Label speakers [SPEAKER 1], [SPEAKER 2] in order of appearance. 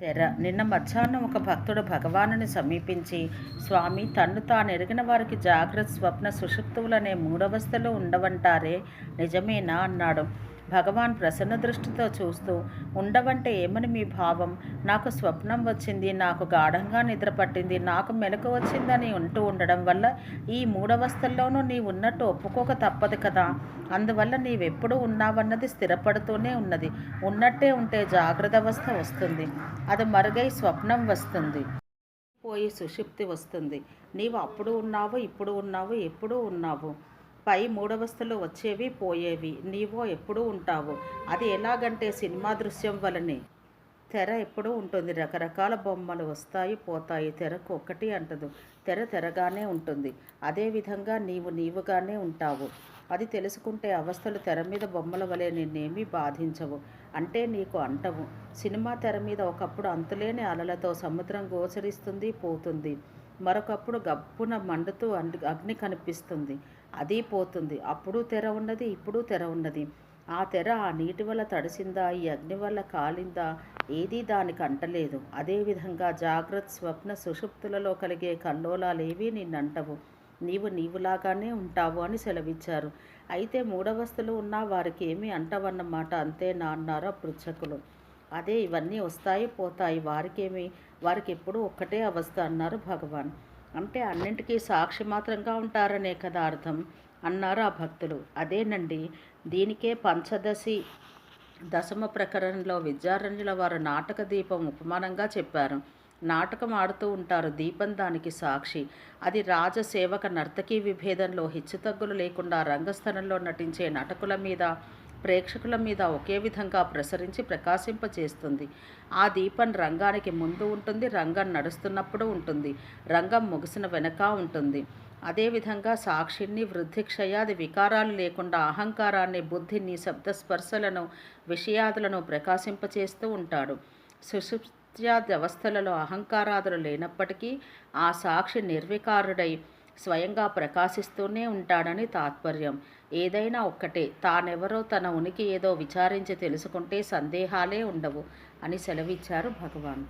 [SPEAKER 1] తెర. నిన్న మధ్యాహ్నం ఒక భక్తుడు భగవానుని సమీపించి స్వామి తన్ను తాను ఎరిగిన వారికి జాగ్రత్త స్వప్న సుషుప్తువులనే మూడవస్థలో ఉండవంటారే నిజమేనా అన్నాడు. భగవాన్ ప్రసన్న దృష్టితో చూస్తూ ఉండవంటే ఏమని మీ భావం? నాకు స్వప్నం వచ్చింది నాకు గాఢంగా నిద్ర పట్టింది నాకు మెలకు వచ్చిందని ఉంటూ ఉండడం వల్ల ఈ మూడవస్థల్లోనూ నీ ఉన్నట్టు ఒప్పుకోక తప్పదు కదా. అందువల్ల నీవెప్పుడు ఉన్నావన్నది స్థిరపడుతూనే ఉన్నది. ఉన్నట్టే ఉంటే జాగ్రత్త అవస్థ వస్తుంది. అది మరుగై స్వప్నం వస్తుంది. పోయి సుషుప్తి వస్తుంది. నీవు అప్పుడు ఉన్నావు ఇప్పుడు ఉన్నావు ఎప్పుడూ ఉన్నావు. పై మూడవస్థలు వచ్చేవి పోయేవి. నీవో ఎప్పుడూ ఉంటావు. అది ఎలాగంటే సినిమా దృశ్యం వలనే. తెర ఎప్పుడూ ఉంటుంది. రకరకాల బొమ్మలు వస్తాయి పోతాయి. తెరకు ఒక్కటి అంటదు. తెర తెరగానే ఉంటుంది. అదేవిధంగా నీవు నీవుగానే ఉంటావు. అది తెలుసుకుంటే అవస్థలు తెర మీద బొమ్మల వలె నిన్నేమీ బాధించవు. అంటే నీకు అంటవు. సినిమా తెర మీద ఒకప్పుడు అంతులేని అలలతో సముద్రం గోచరిస్తుంది పోతుంది. మరొకప్పుడు గప్పున మండుతూ అగ్ని కనిపిస్తుంది. అది పోతుంది. అప్పుడు తెర ఉన్నది ఇప్పుడు తెర ఉన్నది. ఆ తెర ఆ నీటి వల్ల తడిసిందా ఈ అగ్ని వల్ల కాలిందా ఏదీ దానికి అంటలేదు. అదేవిధంగా జాగ్రత్త స్వప్న సుషుప్తులలో కలిగే కల్లోలాలేవీ నిన్నంటవు. నీవు నీవులాగానే ఉంటావు అని సెలవిచ్చారు. అయితే మూడవస్థలు ఉన్నా వారికి ఏమీ అంటవన్నమాట. అంతేనా అన్నారు ఆ పృచ్ఛకులు. అదే ఇవన్నీ వస్తాయి పోతాయి వారికేమి వారికి ఎప్పుడూ ఒక్కటే అవస్థ అన్నారు భగవాన్. అంటే అన్నింటికీ సాక్షి మాత్రంగా ఉంటారనే కదా అర్థం అన్నారు ఆ భక్తులు. అదేనండి దీనికే పంచదశి దశమ ప్రకరణలో విద్యారణ్యుల వారు నాటక దీపం ఉపమానంగా చెప్పారు. నాటకం ఆడుతూ ఉంటారు దీపం దానికి సాక్షి. అది రాజసేవక నర్తకీ విభేదంలో హెచ్చుతగ్గులు లేకుండా రంగస్థలంలో నటించే నటకుల మీద ప్రేక్షకుల మీద ఒకే విధంగా ప్రసరించి ప్రకాశింపచేస్తుంది. ఆ దీపం రంగానికి ముందు ఉంటుంది రంగం నడుస్తున్నప్పుడు ఉంటుంది రంగం ముగిసిన వెనక ఉంటుంది. అదేవిధంగా సాక్షిని వృద్ధి క్షయాది వికారాలు లేకుండా అహంకారాన్ని బుద్ధిని శబ్దస్పర్శలను విషయాదులను ప్రకాశింపచేస్తూ ఉంటాడు. సుషుప్త్యాది అవస్థలలో అహంకారాదులు లేనప్పటికీ ఆ సాక్షి నిర్వికారుడై స్వయంగా ప్రకాశిస్తూనే ఉంటాడని తాత్పర్యం. ఏదైనా ఒక్కటే తానెవరో తన ఉనికి ఏదో విచారించి తెలుసుకుంటే సందేహాలే ఉండవు అని సెలవిచ్చారు భగవాన్.